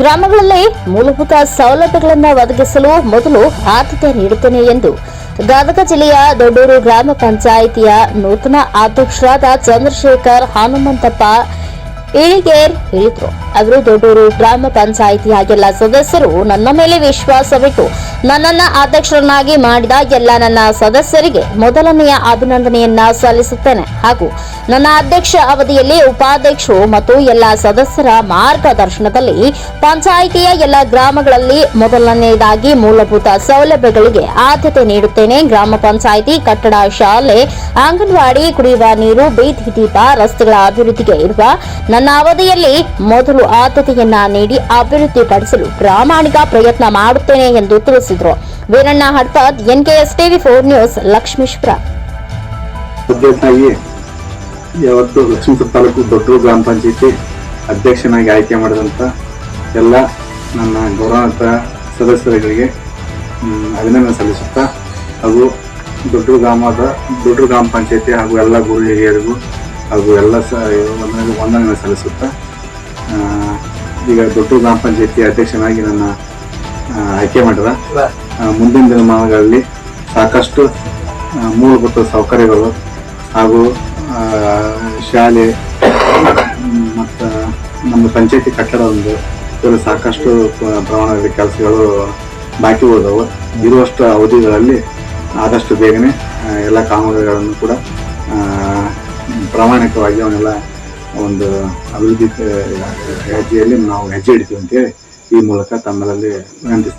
ಗ್ರಾಮಗಳಲ್ಲಿ ಮೂಲಭೂತ ಸೌಲಭ್ಯಗಳನ್ನು ಒದಗಿಸಲು ಮೊದಲು ಆದ್ಯತೆ ನೀಡುತ್ತೇನೆ ಎಂದು ಗದಗ ಜಿಲ್ಲೆಯ ದೊಡ್ಡೂರು ಗ್ರಾಮ ಪಂಚಾಯಿತಿಯ ನೂತನ ಅಧ್ಯಕ್ಷರಾದ ಚಂದ್ರಶೇಖರ್ ಹನುಮಂತಪ್ಪ ಇಳಿಗೇರ್ ಹೇಳಿದ್ರು. ಅವರು ದೊಡ್ಡೂರು ಗ್ರಾಮ ಪಂಚಾಯಿತಿ ಹಾಗೆಲ್ಲ ಸದಸ್ಯರು ನನ್ನ ಮೇಲೆ ವಿಶ್ವಾಸವಿಟ್ಟು ನನ್ನನ್ನ ಅಧ್ಯಕ್ಷರನ್ನಾಗಿ ಮಾಡಿದ ಎಲ್ಲ ನನ್ನ ಸದಸ್ಯರಿಗೆ ಮೊದಲನೆಯ ಅಭಿನಂದನೆಯನ್ನ ಸಲ್ಲಿಸುತ್ತೇನೆ. ಹಾಗೂ ನನ್ನ ಅಧ್ಯಕ್ಷ ಅವಧಿಯಲ್ಲಿ ಉಪಾಧ್ಯಕ್ಷರು ಮತ್ತು ಎಲ್ಲ ಸದಸ್ಯರ ಮಾರ್ಗದರ್ಶನದಲ್ಲಿ ಪಂಚಾಯಿತಿಯ ಎಲ್ಲ ಗ್ರಾಮಗಳಲ್ಲಿ ಮೊದಲನೆಯದಾಗಿ ಮೂಲಭೂತ ಸೌಲಭ್ಯಗಳಿಗೆ ಆದ್ಯತೆ ನೀಡುತ್ತೇನೆ. ಗ್ರಾಮ ಪಂಚಾಯಿತಿ, ಕಟ್ಟಡ, ಶಾಲೆ, ಅಂಗನವಾಡಿ, ಕುಡಿಯುವ ನೀರು, ಬೀದಿ ದೀಪ, ರಸ್ತೆಗಳ ಅಭಿವೃದ್ಧಿಗೆ ಇರುವ ನನ್ನ ಅವಧಿಯಲ್ಲಿ ಮೊದಲು ಆದ್ಯತೆಯನ್ನ ನೀಡಿ ಅಭಿವೃದ್ಧಿಪಡಿಸಲು ಪ್ರಾಮಾಣಿಕ ಪ್ರಯತ್ನ ಮಾಡುತ್ತೇನೆ ಎಂದು ತಿಳಿಸಿದರು. Veeranna Hadtad NKS TV four news, Lakshmeshwar. ಯಾವತ್ತು ಲಕ್ಷ್ಮೀಪುರ ತಾಲೂಕು ದೊಡ್ಡ ಗ್ರಾಮ ಪಂಚಾಯತಿ ಅಧ್ಯಕ್ಷನಾಗಿ ಆಯ್ಕೆ ಮಾಡಿದಂಥ ಎಲ್ಲ ನನ್ನ ಗೌರವಾನ್ವಿತ ಸದಸ್ಯರುಗಳಿಗೆ ಅಭಿನಂದನೆ ಸಲ್ಲಿಸುತ್ತಾ ಹಾಗೂ ದೊಡ್ಡ ಗ್ರಾಮದ ದೊಡ್ಡ ಗ್ರಾಮ ಪಂಚಾಯತಿ ಹಾಗೂ ಎಲ್ಲ ಗುರು ಹಿರಿಯರಿಗೂ ಹಾಗೂ ಎಲ್ಲ ಸಹ ವಂದನೆ ಸಲ್ಲಿಸುತ್ತಾ ಈಗ ದೊಡ್ಡ ಗ್ರಾಮ ಪಂಚಾಯತಿ ಅಧ್ಯಕ್ಷನಾಗಿ ನನ್ನ ಆಯ್ಕೆ ಮಾಡಿದ. ಮುಂದಿನ ದಿನಮಾನಗಳಲ್ಲಿ ಸಾಕಷ್ಟು ಮೂಲಭೂತ ಸೌಕರ್ಯಗಳು ಹಾಗೂ ಶಾಲೆ ಮತ್ತು ನಮ್ಮ ಪಂಚಾಯತಿ ಕಟ್ಟಡ ಒಂದು ಇದರಲ್ಲಿ ಸಾಕಷ್ಟು ಪ್ರಮಾಣದ ಪ್ರಮಾಣದಲ್ಲಿ ಕೆಲಸಗಳು ಬಾಕಿ ಉಳಿದವು. ಇರುವಷ್ಟು ಅವಧಿಗಳಲ್ಲಿ ಆದಷ್ಟು ಬೇಗನೆ ಎಲ್ಲ ಕಾಮಗಾರಿಗಳನ್ನು ಕೂಡ ಪ್ರಾಮಾಣಿಕವಾಗಿ ಅವನ್ನೆಲ್ಲ ಒಂದು ಅಭಿವೃದ್ಧಿ ಹೆಜ್ಜೆಯಲ್ಲಿ ನಾವು ಹೆಜ್ಜೆ ಇಡ್ತೀವಿ ಅಂತೇಳಿ ಈ ಮೂಲಕ ತಮ್ಮಲ್ಲಿ ವಿನಂತಿಸ್ತೀನಿ